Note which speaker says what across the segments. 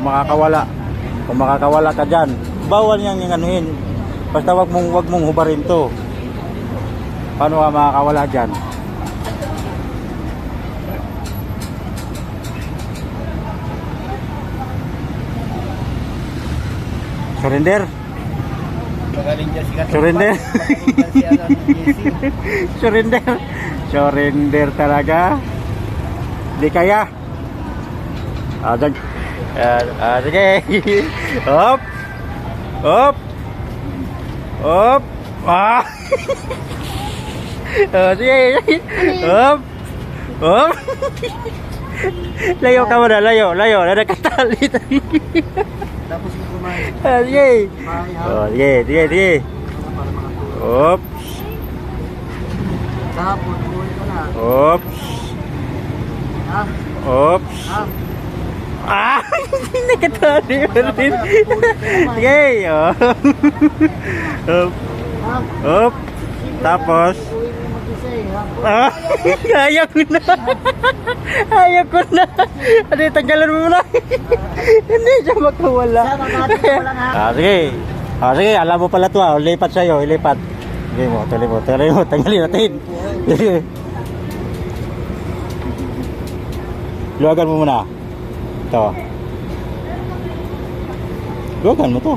Speaker 1: kung makakawala. Kung makakawala ka dyan. Bawal niyang yung anuhin. Basta wag mong, wag mong hubarin to. Paano ka makakawala dyan? Surrender? Surrender? Surrender. Surrender talaga. Di kaya. Ah, dag. Ah, ah, sige. Hop. Hop. Hop. Ah. Ah, sige. Hop. Hop. layo ka muna, layo, layo. Na nakatali.
Speaker 2: Tapos yung kumain.
Speaker 1: ah, sige. Oh, sige, sige, sige. Hop.
Speaker 2: Na.
Speaker 1: Hop.
Speaker 2: Ha?
Speaker 1: Oops. Ah! Nakatali pa rin. Sige. Oh. Up. Up. Tapos. Ah! Ayaw ko na. Ayaw ko na. Ano, tanggalan mo na. Hindi siya makawala. Ah, sige. Ah, sige, alam mo pala to ah. Lipat sa'yo, ilipat. Sige mo, tuloy mo, tuloy mo. Tanggalin natin. Luwagan mo muna. Ito. Luwagan mo to.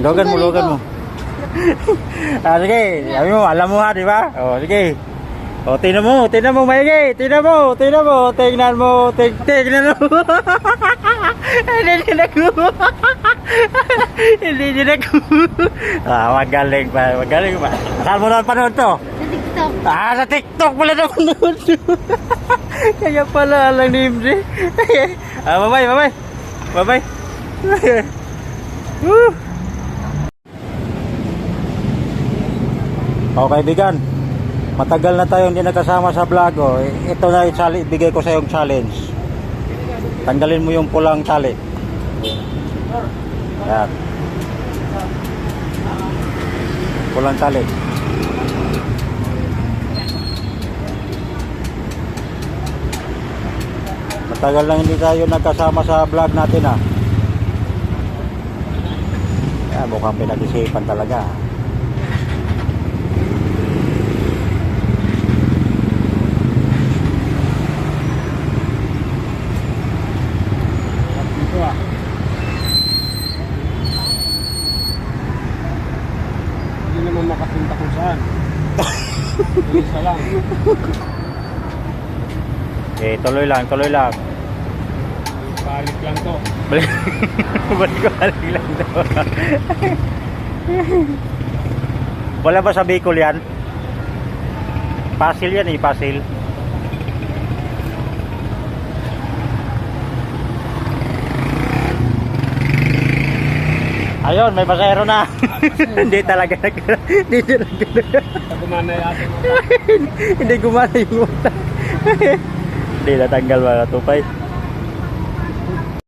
Speaker 1: Luwagan mo, luwagan mo. ah, sige. Sabi mo, alam mo ha, di ba? O, sige. O, tingnan mo, tingnan mo, maigi. Tingnan mo, tingnan mo, tingnan mo, ting, tingnan mo. Hindi din ako. Hindi din ako. ah, magaling pa, magaling pa. Saan mo naman panood to?
Speaker 3: Sa TikTok.
Speaker 1: Ah, sa TikTok pala naman noon. Kaya pala alang MJ. ah, bye-bye, bye-bye. Bye-bye. Woo. Oh, kaibigan. Matagal na tayo hindi nakasama sa vlog. Oh. Ito na ibigay ko sa yung challenge. Tanggalin mo yung pulang tali. Yan. Pulang tali. Matagal lang hindi tayo nagkasama sa vlog natin ah. Yan, mukhang pinag-isipan talaga.
Speaker 2: Ah. Hindi naman makapunta kung saan. Isa lang.
Speaker 1: Okay, tuloy lang, tuloy lang.
Speaker 2: Balik lang to.
Speaker 1: Balik, balik balik lang daw. Wala ba sa Bicol yan? Pasil yan eh, pasil. Ayun, may pasero na. Hindi talaga nag... Hindi talaga
Speaker 2: gumana yung ating
Speaker 1: Hindi gumana yung utak. Hindi natanggal mga tupay.